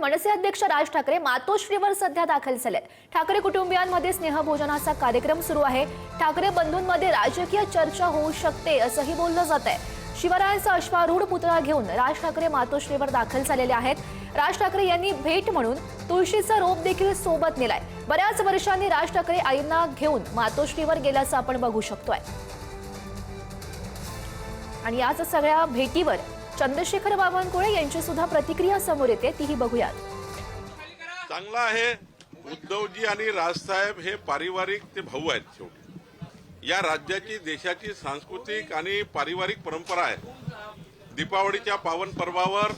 मनसे अध्यक्ष राज ठाकरे मातोश्रीवर सध्या दाखल झाले ठाकरे कुटुंबियांमध्ये स्नेहभोजनाचा कार्यक्रम सुरू आहे. ठाकरे बंधूंमध्ये राजकीय चर्चा होऊ शकते असंही बोललं जात आहे शिवरायांचा अश्वारूढ पुतळा घेऊन राज ठाकरे मातोश्रीवर दाखल झालेले आहेत. राज ठाकरे यांनी भेट म्हणून तुळशीचा रोप देखील सोबत नेलाय. बऱ्याच वर्षांनी राज ठाकरे आईंना घेऊन मातोश्रीवर गेल्याचं आपण बघू शकतोय. आणि याच सगळ्या भेटीवर चंद्रशेखर बावनकुळे यांची सुद्धा प्रतिक्रिया समोर येते. तीही बघूयात. चांगला आहे उद्धवजी आणि राजसाहेब हे पारिवारिक ते भाऊ आहेत शेवटी. या राज्याची देशाची सांस्कृतिक आणि पारिवारिक परंपरा आहे. दीपावलीच्या पावन पर्वावर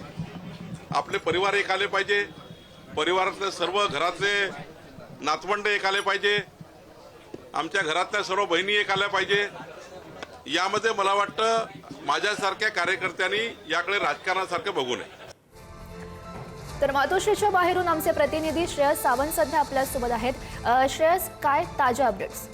आपले परिवार एक आले पाहिजे. परिवारातले सर्व घरातले नातवंड एक आले पाहिजे. आमच्या घरातल्या सर्व बहिणी एक आल्या पाहिजे. यामध्ये मला वाटतं माझ्यासारख्या कार्यकर्त्यांनी याकडे राजकारणासारखं बघू नये. तर मातोश्रीच्या बाहेरून आमचे प्रतिनिधी श्रेयस सावंत सध्या आपल्यासोबत आहेत. श्रेयस काय ताज्या अपडेट्स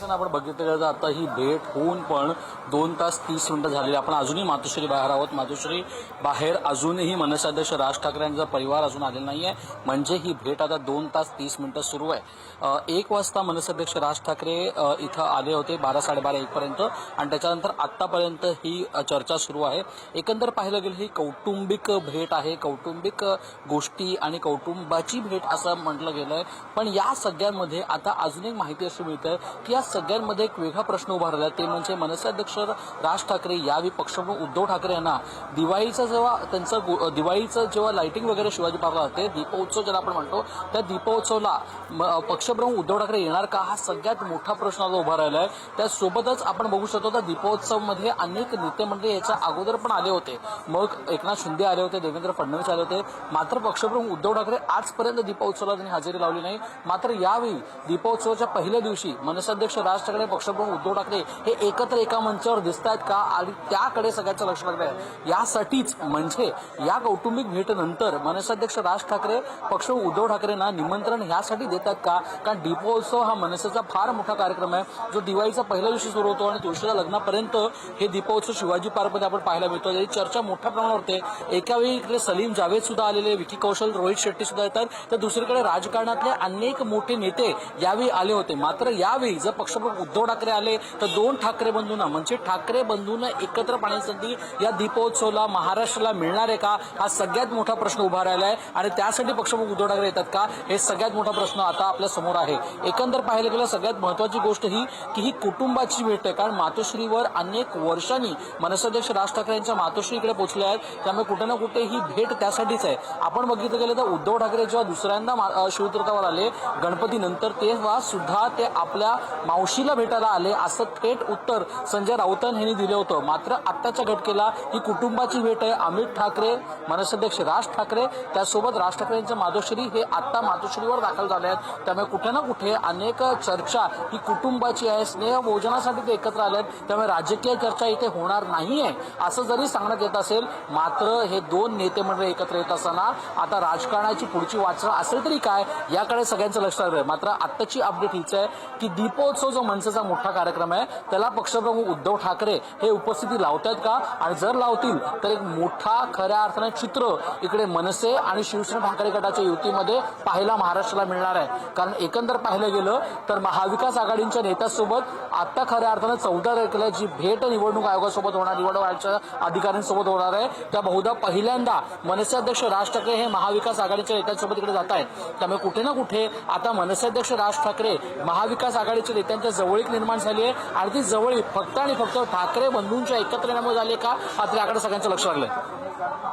जर आपण बघितलं तर आता ही भेट होऊन पण दोन तास तीस मिनिटं झालेली आपण अजूनही मातोश्री बाहेर आहोत. मातोश्री बाहेर अजूनही मनसाध्यक्ष राज ठाकरे यांचा परिवार अजून आलेला नाही आहे. म्हणजे ही भेट आता दोन तास तीस मिनिटं सुरू आहे. एक वाजता मनसाध्यक्ष राज ठाकरे इथं आले होते बारा साडेबारा एकपर्यंत आणि त्याच्यानंतर आतापर्यंत ही चर्चा सुरू आहे. एकंदर पाहिलं गेलं ही कौटुंबिक भेट आहे. कौटुंबिक गोष्टी आणि कौटुंबाची भेट असं म्हटलं गेलंय. पण या सगळ्यांमध्ये आता अजून एक माहिती अशी मिळते की या सगळ्यांमध्ये एक वेगळा प्रश्न उभा राहिला. ते म्हणजे मनसे अध्यक्ष राज ठाकरे यावेळी पक्षप्रमुख उद्धव ठाकरे यांना दिवाळीचं जेव्हा त्यांचं दिवाळीचं जेव्हा लाइटिंग वगैरे शिवाजी पार्कला होते दीपोत्सव ज्याला आपण म्हणतो त्या दीपोत्सवला म- पक्षप्रमुख उद्धव ठाकरे येणार का? हा सगळ्यात मोठा प्रश्न आता उभा राहिला आहे त्यासोबतच आपण बघू शकतो त्या दीपोत्सवमध्ये अनेक नेते मंडळी याच्या अगोदर पण आले होते. मग एकनाथ शिंदे आले होते देवेंद्र फडणवीस आले होते. मात्र पक्षप्रमुख उद्धव ठाकरे आजपर्यंत दीपोत्सवाला त्यांनी हजेरी लावली नाही. मात्र यावेळी दीपोत्सवाच्या पहिल्या दिवशी मनसाध्यक्ष राज ठाकरे पक्षप्रमुख उद्धव ठाकरे हे एकत्र एका मंचावर दिसत आहेत का? आणि त्याकडे सगळ्याचं लक्ष लागलं आहे यासाठीच म्हणजे या कौटुंबिक भेटनंतर मनसाध्यक्ष राज ठाकरे पक्षप्रमुख उद्धव ठाकरेंना निमंत्रण ह्यासाठी देतात का? कारण दीपोत्सव हा मनसेचा फार मोठा कार्यक्रम आहे. जो दिवाळीचा पहिल्या दिवशी सुरू होतो आणि तुळशीच्या लग्नापर्यंत हे दीपोत्सव शिवाजी पार्कमध्ये आपण पाहायला मिळतो. याची चर्चा मोठ्या प्रमाणावर होते. एका वेळी इकडे सलीम जावेद सुद्धा आलेले विकी कौशल रोहित शेट्टी सुद्धा येतात. तर दुसरीकडे राजकारणातले अनेक मोठे नेते यावेळी आले होते. मात्र यावेळी जर पक्षप्रमुख उद्धव ठाकरे आले तर दोन ठाकरे बंधूंना म्हणजे ठाकरे बंधूंना एकत्र पाण्यासाठी या दीपोत्सवला महाराष्ट्राला मिळणार आहे का? हा सगळ्यात मोठा प्रश्न उभा राहिला आहे आणि त्यासाठी पक्षप्रमुख उद्धव ठाकरे येतात का? हे सगळ्यात मोठा प्रश्न आता आपल्यासमोर आहे. एकंदर पाहिलं गेलं सगळ्यात महत्वाची गोष्ट ही की ही कुटुंबाची भेट आहे. कारण मातोश्रीवर अनेक वर्षांनी मनसाध्यक्ष राज ठाकरे यांच्या मातोश्रीकडे पोहोचले आहेत. त्यामुळे कुठे ना कुठे ही भेट त्यासाठीच आहे. आपण बघितलं गेलं तर उद्धव ठाकरे जेव्हा दुसऱ्यांदा शिवतीर्थावर आले गणपती नंतर तेव्हा सुद्धा ते आपल्या मावशीला भेटायला आले असं थेट उत्तर संजय राऊतां यांनी दिलं होतं. मात्र आत्ताच्या घटकेला ही कुटुंबाची भेट आहे. अमित ठाकरे मनसाध्यक्ष राज ठाकरे त्यासोबत राज ठाकरे यांचं मातोश्री हे आत्ता माधोश्रीवर दाखल झाले आहेत. त्यामुळे कुठे ना कुठे अनेक चर्चा ही कुटुंबाची आहे. स्नेह भोजनासाठी ते एकत्र आले आहेत. त्यामुळे राजकीय चर्चा इथे होणार नाहीये असं जरी सांगण्यात येत असेल मात्र हे दोन नेते मंडळ एकत्र येत असताना आता राजकारणाची पुढची वाटचाल असेल तरी काय याकडे सगळ्यांचं लक्ष लागलं मात्र आत्ताची अपडेट हीच आहे की दीपोत्सव जो मनसेचा मोठा कार्यक्रम आहे त्याला पक्षप्रमुख उद्धव ठाकरे हे उपस्थिती लावतायत का? आणि जर लावतील तर एक मोठा खऱ्या अर्थाने चित्र इकडे मनसे आणि शिवसेना ठाकरे गटाच्या युतीमध्ये पाहायला महाराष्ट्राला मिळणार आहे. कारण एकंदर पाहिलं गेलं तर महाविकास आघाडीच्या नेत्यासोबत आता खऱ्या अर्थानं चौदा तारखेला जी भेट निवडणूक आयोगासोबत होणार निवडणूक आयोगाच्या अधिकाऱ्यांसोबत होणार आहे त्या बहुधा पहिल्यांदा मनसे अध्यक्ष राज ठाकरे हे महाविकास आघाडीच्या नेत्यांसोबत इकडे जात आहेत त्यामुळे कुठे ना कुठे आता मनसे अध्यक्ष राज ठाकरे महाविकास आघाडीच्या त्यांच्या जवळीक निर्माण झाली आहे. आणि जवळीक फक्त आणि फक्त ठाकरे बंधूंच्या एकत्र येण्यामुळे झाली का? आपल्याकडे याकडे सगळ्यांचं लक्ष लागलंय.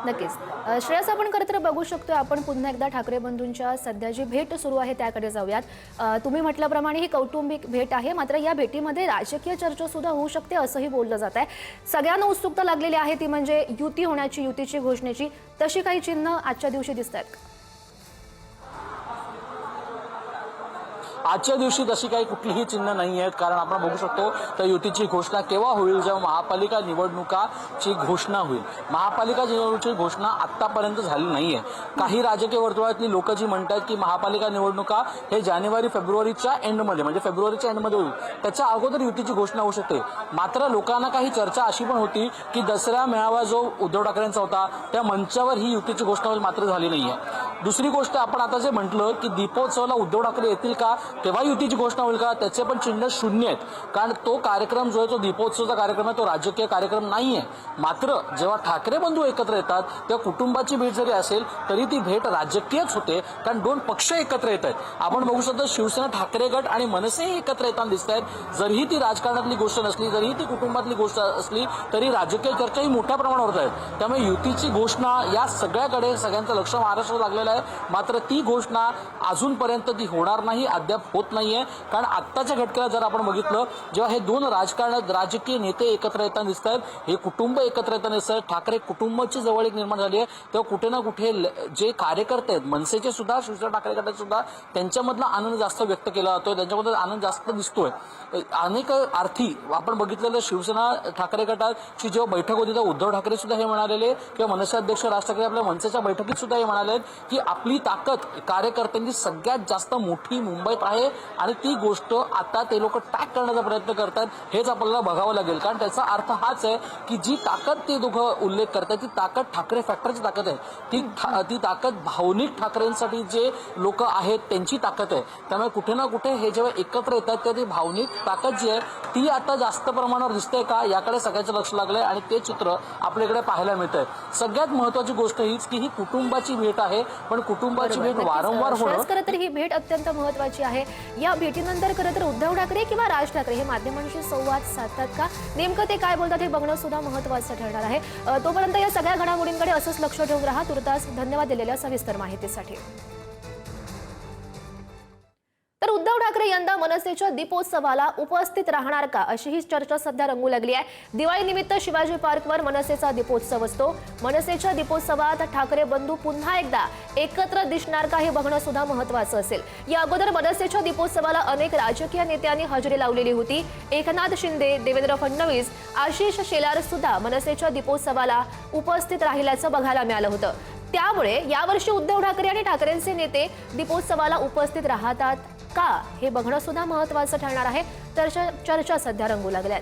नक्कीच. श्रेयस आपण खरं तर बघू शकतो आपण पुन्हा एकदा ठाकरे बंधूंच्या सध्या जी भेट सुरू आहे त्याकडे जाऊयात. तुम्ही म्हटल्याप्रमाणे ही कौटुंबिक भेट आहे. मात्र या भेटीमध्ये राजकीय चर्चा सुद्धा होऊ शकते असंही बोललं जात आहे. सगळ्यांना उत्सुकता लागलेली आहे ती म्हणजे युती होण्याची युतीची घोषणेची. तशी काही चिन्ह आजच्या दिवशी दिसत आहेत आजच्या दिवशी तशी काही कुठलीही चिन्ह नाही आहेत. कारण आपण बघू शकतो तर युतीची घोषणा केव्हा होईल? जेव्हा महापालिका निवडणुकाची घोषणा होईल. महापालिका निवडणुकीची घोषणा आतापर्यंत झाली नाहीये. काही राजकीय वर्तुळातली लोक जी म्हणतात की महापालिका निवडणुका हे जानेवारी फेब्रुवारीच्या एंडमध्ये म्हणजे फेब्रुवारीच्या एंडमध्ये होईल. त्याच्या अगोदर युतीची घोषणा होऊ शकते. मात्र लोकांना काही चर्चा अशी पण होती की दसरा मेळावा जो उद्धव ठाकरेंचा होता त्या मंचावर ही युतीची घोषणा होईल मात्र झाली नाहीये. दुसरी गोष्ट आपण आता जे म्हटलं की दीपोत्सवाला उद्धव ठाकरे येतील का तेव्हा युतीची घोषणा होईल का त्याचे पण चिन्ह शून्य आहेत. कारण तो कार्यक्रम जो आहे तो दीपोत्सवचा कार्यक्रम आहे तो राजकीय कार्यक्रम नाही आहे मात्र जेव्हा ठाकरे बंधू एकत्र येतात तेव्हा कुटुंबाची भेट जरी असेल तरी ती भेट राजकीयच होते कारण दोन पक्ष एकत्र येत आहेत. आपण बघू शकतो शिवसेना ठाकरे गट आणि मनसेही एकत्र येताना दिसत आहेत. जरीही ती राजकारणातली गोष्ट नसली जरीही ती कुटुंबातली गोष्ट असली तरी राजकीय चर्चाही मोठ्या प्रमाणावर होत आहेत. त्यामुळे युतीची घोषणा या सगळ्याकडे सगळ्यांचं लक्ष महाराष्ट्रात लागलेलं आहे मात्र ती घोषणा अजूनपर्यंत ती होणार नाही अद्याप होत नाहीये. कारण आत्ताच्या घटकेला जर आपण बघितलं जेव्हा हे दोन राजकारण राजकीय नेते एकत्र येताना दिसत आहेत हे कुटुंब एकत्र येताना दिसत आहेत. ठाकरे कुटुंबाची जवळ एक निर्माण झाली आहे. तेव्हा कुठे ना कुठे जे कार्यकर्ते आहेत मनसेचे सुद्धा शिवसेना ठाकरे गटाचे सुद्धा त्यांच्यामधला आनंद जास्त व्यक्त केला जातोय. त्यांच्यामध्ये आनंद जास्त दिसतोय. अनेक अर्थी आपण बघितलेलं शिवसेना ठाकरे गटाची जेव्हा बैठक होती तेव्हा उद्धव ठाकरे सुद्धा हे म्हणालेले किंवा मनसे अध्यक्ष राज ठाकरे आपल्या मनसेच्या बैठकीत सुद्धा हे म्हणाले की की आपली ताकद कार्यकर्त्यांची सगळ्यात जास्त मोठी मुंबईत आहे आणि ती गोष्ट आता ते लोक टॅग करण्याचा प्रयत्न करतात हेच आपल्याला बघावं लागेल. कारण त्याचा अर्थ हाच आहे की जी ताकद ते दोघं उल्लेख करतात ती ताकद ठाकरे फॅक्टरची ताकद आहे. ती ठा- ती ताकद भावनिक ठाकरेंसाठी जे लोक आहेत त्यांची ताकद आहे. त्यामुळे कुठे ना कुठे हे जेव्हा एकत्र येतात तेव्हा ती भावनिक ताकद जी आहे ती आता जास्त प्रमाणावर दिसते का याकडे सगळ्याचं लक्ष लागलंय आणि ते चित्र आपल्याकडे पाहायला मिळत आहे सगळ्यात महत्वाची गोष्ट हीच की ही कुटुंबाची भेट आहे. पण कुटुंबाची भेट वारंवार होणं खरं तर ही भेट अत्यंत महत्वाची आहे. या भेटीनंतर खरं तर उद्धव ठाकरे किंवा राज ठाकरे हे माध्यमांशी संवाद साधतात का? नेमकं ते काय बोलतात हे बघणं सुद्धा महत्वाचं ठरणार आहे. तोपर्यंत या सगळ्या घडामोडींकडे असंच लक्ष ठेवून राहा. तुर्तास धन्यवाद दिलेल्या सविस्तर माहितीसाठी. यंदा मनसेच्या दीपोत्सवाला उपस्थित राहणार का? अशी ही चर्चा सध्या रंगू लागली आहे. दिवाळीनिमित्त शिवाजी पार्कवर मनसेचा दीपोत्सव असतो. मनसेच्या दीपोत्सवात ठाकरे बंधू पुन्हा एकदा एकत्र दिसणार का हे बघणं सुद्धा महत्वाचं असेल. या अगोदर मनसेच्या दीपोत्सवाला अनेक राजकीय नेत्यांनी हजेरी लावलेली होती. एकनाथ शिंदे देवेंद्र फडणवीस आशिष शेलार सुद्धा मनसेच्या दीपोत्सवाला उपस्थित राहिल्याचं बघायला मिळालं होतं. त्यामुळे यावर्षी उद्धव ठाकरे आणि ठाकरेंचे नेते दीपोत्सवाला उपस्थित राहतात. का हे बघणं सुद्धा महत्वाचं ठरणार आहे. तर चर्चा सध्या रंगू लागल्यात.